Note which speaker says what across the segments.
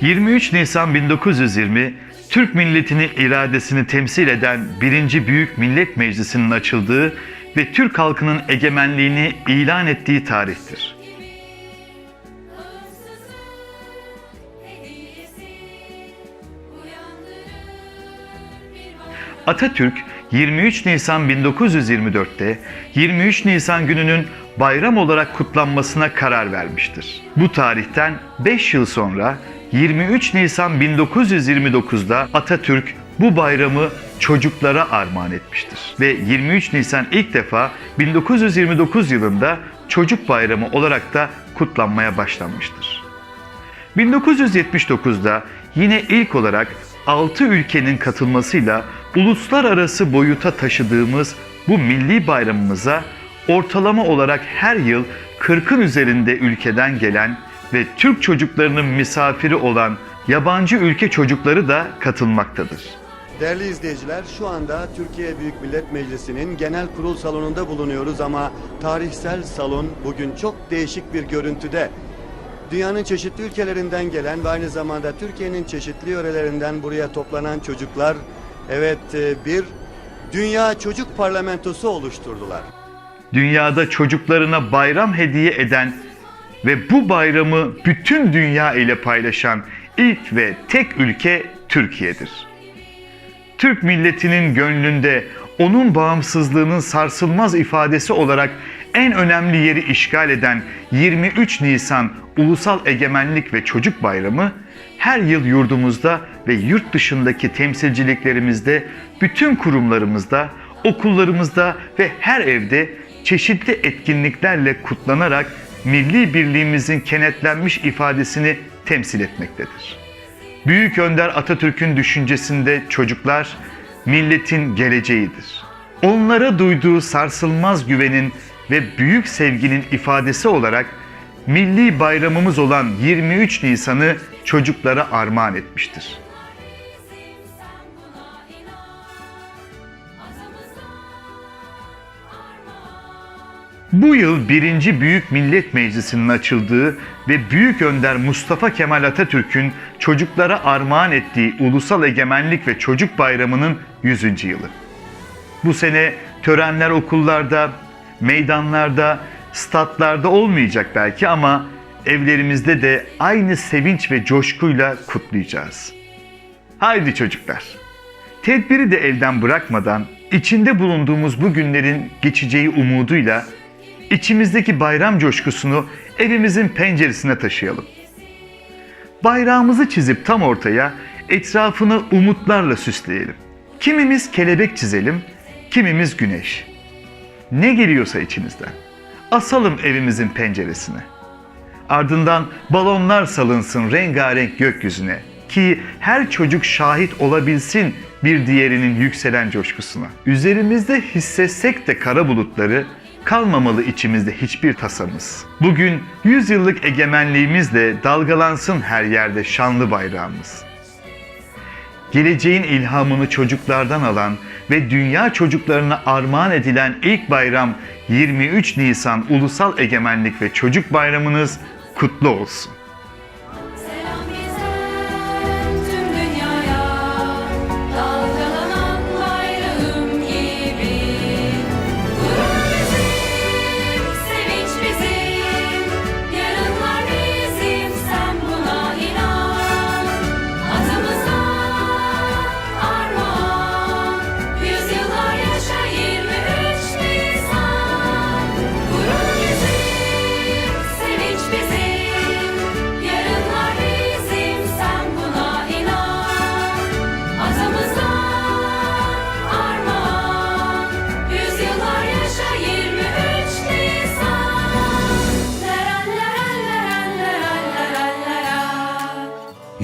Speaker 1: 23 Nisan 1920 Türk milletinin iradesini temsil eden 1. Büyük Millet Meclisi'nin açıldığı ve Türk halkının egemenliğini ilan ettiği tarihtir. Atatürk 23 Nisan 1924'te 23 Nisan gününün bayram olarak kutlanmasına karar vermiştir. Bu tarihten 5 yıl sonra 23 Nisan 1929'da Atatürk bu bayramı çocuklara armağan etmiştir. Ve 23 Nisan ilk defa 1929 yılında Çocuk Bayramı olarak da kutlanmaya başlanmıştır. 1979'da yine ilk olarak 6 ülkenin katılmasıyla uluslararası boyuta taşıdığımız bu milli bayramımıza ortalama olarak her yıl 40'ın üzerinde ülkeden gelen ve Türk çocuklarının misafiri olan yabancı ülke çocukları da katılmaktadır.
Speaker 2: Değerli izleyiciler, şu anda Türkiye Büyük Millet Meclisi'nin genel kurul salonunda bulunuyoruz ama tarihsel salon bugün çok değişik bir görüntüde. Dünyanın çeşitli ülkelerinden gelen ve aynı zamanda Türkiye'nin çeşitli yörelerinden buraya toplanan çocuklar, evet e, bir Dünya Çocuk Parlamentosu oluşturdular.
Speaker 1: Dünyada çocuklarına bayram hediye eden ve bu bayramı bütün dünya ile paylaşan ilk ve tek ülke Türkiye'dir. Türk milletinin gönlünde onun bağımsızlığının sarsılmaz ifadesi olarak en önemli yeri işgal eden 23 Nisan Ulusal Egemenlik ve Çocuk Bayramı her yıl yurdumuzda ve yurt dışındaki temsilciliklerimizde, bütün kurumlarımızda, okullarımızda ve her evde çeşitli etkinliklerle kutlanarak milli birliğimizin kenetlenmiş ifadesini temsil etmektedir. Büyük Önder Atatürk'ün düşüncesinde çocuklar milletin geleceğidir. Onlara duyduğu sarsılmaz güvenin ve büyük sevginin ifadesi olarak milli bayramımız olan 23 Nisan'ı çocuklara armağan etmiştir. Bu yıl 1. Büyük Millet Meclisi'nin açıldığı ve Büyük Önder Mustafa Kemal Atatürk'ün çocuklara armağan ettiği Ulusal Egemenlik ve Çocuk Bayramı'nın 100. yılı. Bu sene törenler okullarda, meydanlarda, statlarda olmayacak belki ama evlerimizde de aynı sevinç ve coşkuyla kutlayacağız. Haydi çocuklar. Tedbiri de elden bırakmadan içinde bulunduğumuz bu günlerin geçeceği umuduyla içimizdeki bayram coşkusunu evimizin penceresine taşıyalım. Bayrağımızı çizip tam ortaya etrafını umutlarla süsleyelim. Kimimiz kelebek çizelim, kimimiz güneş. Ne geliyorsa içinizden. Asalım evimizin penceresine. Ardından balonlar salınsın rengarenk gökyüzüne ki her çocuk şahit olabilsin bir diğerinin yükselen coşkusuna. Üzerimizde hissetsek de kara bulutları kalmamalı içimizde hiçbir tasamız. Bugün 100 yıllık egemenliğimizle dalgalansın her yerde şanlı bayrağımız. Geleceğin ilhamını çocuklardan alan ve dünya çocuklarına armağan edilen ilk bayram 23 Nisan Ulusal Egemenlik ve Çocuk Bayramınız kutlu olsun.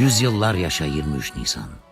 Speaker 3: Yüzyıllar yaşa 23 Nisan.